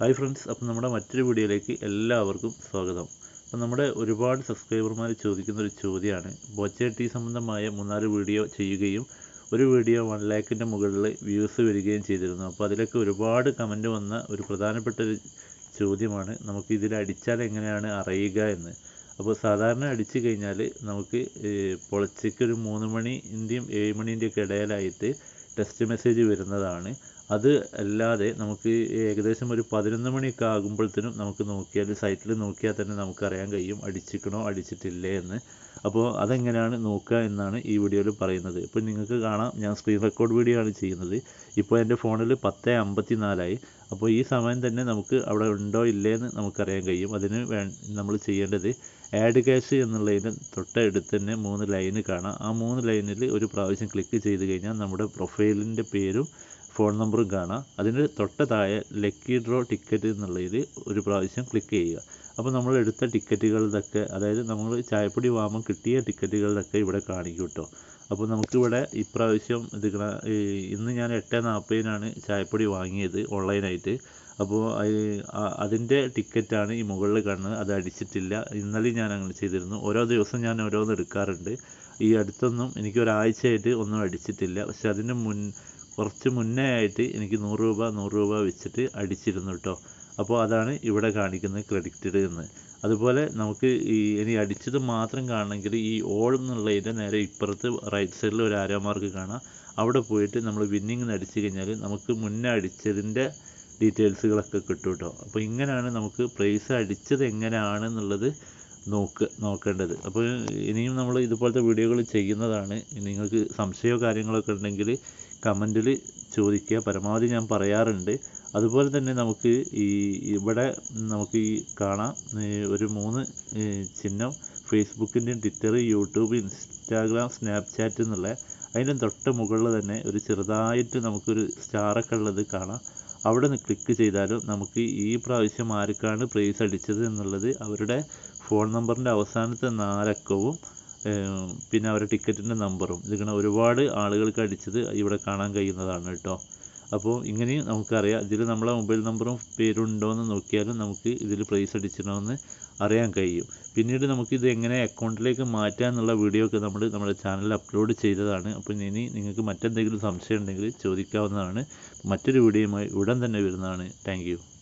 Hi friends അപ്പം നമ്മുടെ മറ്റൊരു വീഡിയോയിലേക്ക് എല്ലാവർക്കും സ്വാഗതം. അപ്പം നമ്മുടെ ഒരുപാട് സബ്സ്ക്രൈബർമാർ ചോദിക്കുന്ന ഒരു ചോദ്യമാണ്. ബോച്ച ടി സംബന്ധമായ മൂന്നാൽ വീഡിയോ ചെയ്യുകയും ഒരു വീഡിയോ വൺ ലാക്കിന്റെ മുകളിൽ വ്യൂസ് വരികയും ചെയ്തിരുന്നു. അപ്പോൾ അതിലൊക്കെ ഒരുപാട് കമന്റ് വന്ന ഒരു പ്രധാനപ്പെട്ട ഒരു ചോദ്യമാണ്. നമുക്ക് ഇതിൽ അടിച്ചാൽ എങ്ങനെയാണ് അറിയുക എന്ന്. അപ്പോൾ സാധാരണ അടിച്ചു കഴിഞ്ഞാൽ നമുക്ക് പൊളച്ചയ്ക്ക് ഒരു മൂന്ന് മണിന്റെയും ഏഴ് മണീന്റെയൊക്കെ ഇടയിലായിട്ട് ടെക്സ്റ്റ് മെസ്സേജ് വരുന്നതാണ്. അത് അല്ലാതെ നമുക്ക് ഏകദേശം ഒരു പതിനൊന്ന് മണിയൊക്കെ ആകുമ്പോഴത്തേനും നമുക്ക് നോക്കിയാൽ സൈറ്റിൽ നോക്കിയാൽ തന്നെ നമുക്കറിയാൻ കഴിയും അടിച്ചിക്കണോ അടിച്ചിട്ടില്ലേ എന്ന്. അപ്പോൾ അതെങ്ങനെയാണ് നോക്കുക എന്നാണ് ഈ വീഡിയോയിൽ പറയുന്നത്. ഇപ്പോൾ നിങ്ങൾക്ക് കാണാം ഞാൻ സ്ക്രീൻ റെക്കോർഡ് വീഡിയോ ആണ് ചെയ്യുന്നത്. ഇപ്പോൾ എന്റെ ഫോണിൽ പത്ത് അമ്പത്തി നാലായി അപ്പോൾ ഈ സമയം തന്നെ നമുക്ക് അവിടെ ഉണ്ടോ ഇല്ലേ എന്ന് നമുക്കറിയാൻ കഴിയും. അതിന് വേ നമ്മൾ ചെയ്യേണ്ടത് ആഡ് ക്യാഷ് എന്നുള്ളതിന് തൊട്ടടുത്ത് തന്നെ മൂന്ന് ലൈന് കാണാം. ആ മൂന്ന് ലൈനിൽ ഒരു പ്രാവശ്യം ക്ലിക്ക് ചെയ്ത് കഴിഞ്ഞാൽ നമ്മുടെ പ്രൊഫൈലിന്റെ പേരും ഫോൺ നമ്പർ കാണാം അതിന് തൊട്ട താഴെ ലക്കി ഡ്രോ ടിക്കറ്റ് എന്നുള്ളതിൽ ഒരു പ്രാവശ്യം ക്ലിക്ക് ചെയ്യുക. അപ്പോൾ നമ്മൾ എടുത്ത ടിക്കറ്റുകളുടെയൊക്കെ അതായത് നമ്മൾ ചായപ്പൊടി വാങ്ങുമ്പോൾ കിട്ടിയ ടിക്കറ്റുകളുടെയൊക്കെ ഇവിടെ കാണിക്കും കേട്ടോ. അപ്പോൾ നമുക്കിവിടെ ഇപ്രാവശ്യം ഇത് ഇന്ന് ഞാൻ എട്ട് നാൽപ്പതിനാണ് ചായപ്പൊടി വാങ്ങിയത് ഓൺലൈനായിട്ട്. അപ്പോൾ അതിന്റെ ടിക്കറ്റാണ് ഈ മുകളിൽ കാണുന്നത്. അത് അടിച്ചിട്ടില്ല. ഇന്നലെ ഞാൻ അങ്ങനെ ചെയ്തിരുന്നു. ഓരോ ദിവസം ഞാൻ ഓരോന്ന് എടുക്കാറുണ്ട്. ഈ അടുത്തൊന്നും എനിക്ക് ഒരാഴ്ചയായിട്ട് ഒന്നും അടിച്ചിട്ടില്ല. പക്ഷെ അതിന് മുൻ കുറച്ച് മുന്നേ ആയിട്ട് എനിക്ക് നൂറ് രൂപ നൂറ് രൂപ വെച്ചിട്ട് അടിച്ചിരുന്നു കേട്ടോ അപ്പോൾ അതാണ് ഇവിടെ കാണിക്കുന്നത് ക്രെഡിറ്റഡ് എന്ന്. അതുപോലെ നമുക്ക് ഈ ഇനി അടിച്ചത് മാത്രം കാണണമെങ്കിൽ ഈ ഓൾ എന്നുള്ളതിന്റെ നേരെ ഇപ്പുറത്ത് റൈറ്റ് സൈഡിൽ ഒരു ആരോ മാർക്ക് കാണാം. അവിടെ പോയിട്ട് നമ്മൾ വിന്നിങ് അടിച്ചു കഴിഞ്ഞാൽ നമുക്ക് മുന്നേ അടിച്ചതിന്റെ ഡീറ്റെയിൽസുകളൊക്കെ കിട്ടും കേട്ടോ അപ്പോൾ ഇങ്ങനെയാണ് നമുക്ക് പ്രൈസ് അടിച്ചത് എങ്ങനെയാണെന്നുള്ളത് നോക്ക് നോക്കേണ്ടത്. അപ്പോൾ ഇനിയും നമ്മൾ ഇതുപോലത്തെ വീഡിയോകൾ ചെയ്യുന്നതാണ്. നിങ്ങൾക്ക് സംശയമോ കാര്യങ്ങളൊക്കെ ഉണ്ടെങ്കിൽ കമന്റിൽ ചോദിക്കുക. പരമാവധി ഞാൻ പറയാറുണ്ട്. അതുപോലെ തന്നെ നമുക്ക് ഈ ഇവിടെ നമുക്ക് ഈ കാണാം ഒരു മൂന്ന് ചിഹ്നം. ഫേസ്ബുക്കിന്റെയും ട്വിറ്റർ യൂട്യൂബ് ഇൻസ്റ്റാഗ്രാം സ്നാപ്ചാറ്റ് എന്നുള്ള അതിന്റെ തൊട്ട് മുകളിൽ തന്നെ ഒരു ചെറുതായിട്ട് നമുക്കൊരു സ്റ്റാറൊക്കെ ഉള്ളത് കാണാം. അവിടെ നിന്ന് ക്ലിക്ക് ചെയ്താലും നമുക്ക് ഈ പ്രാവശ്യം ആർക്കാണ് പ്രൈസ് അടിച്ചത് എന്നുള്ളത് അവരുടെ ഫോൺ നമ്പറിന്റെ അവസാനത്തെ നാലക്കവും പിന്നെ അവരുടെ ടിക്കറ്റിന്റെ നമ്പറും ഇതിങ്ങനെ ഒരുപാട് ആളുകൾക്ക് അടിച്ചത് ഇവിടെ കാണാൻ കഴിയുന്നതാണ് കേട്ടോ. അപ്പോൾ ഇങ്ങനെയും നമുക്കറിയാം. ഇതിൽ നമ്മളെ മൊബൈൽ നമ്പറും പേരുണ്ടോ എന്ന് നോക്കിയാലും നമുക്ക് ഇതിൽ പ്രൈസ് അടിച്ചിട്ടുണ്ടോയെന്ന് അറിയാൻ കഴിയും. പിന്നീട് നമുക്ക് ഇത് എങ്ങനെ അക്കൗണ്ടിലേക്ക് മാറ്റാം എന്നുള്ള വീഡിയോ ഒക്കെ നമ്മൾ നമ്മുടെ ചാനലിൽ അപ്ലോഡ് ചെയ്തതാണ്. അപ്പോൾ ഇനി നിങ്ങൾക്ക് മറ്റെന്തെങ്കിലും സംശയം ഉണ്ടെങ്കിൽ ചോദിക്കാവുന്നതാണ്. മറ്റൊരു വീഡിയോയുമായി ഉടൻ തന്നെ വരുന്നതാണ്. താങ്ക്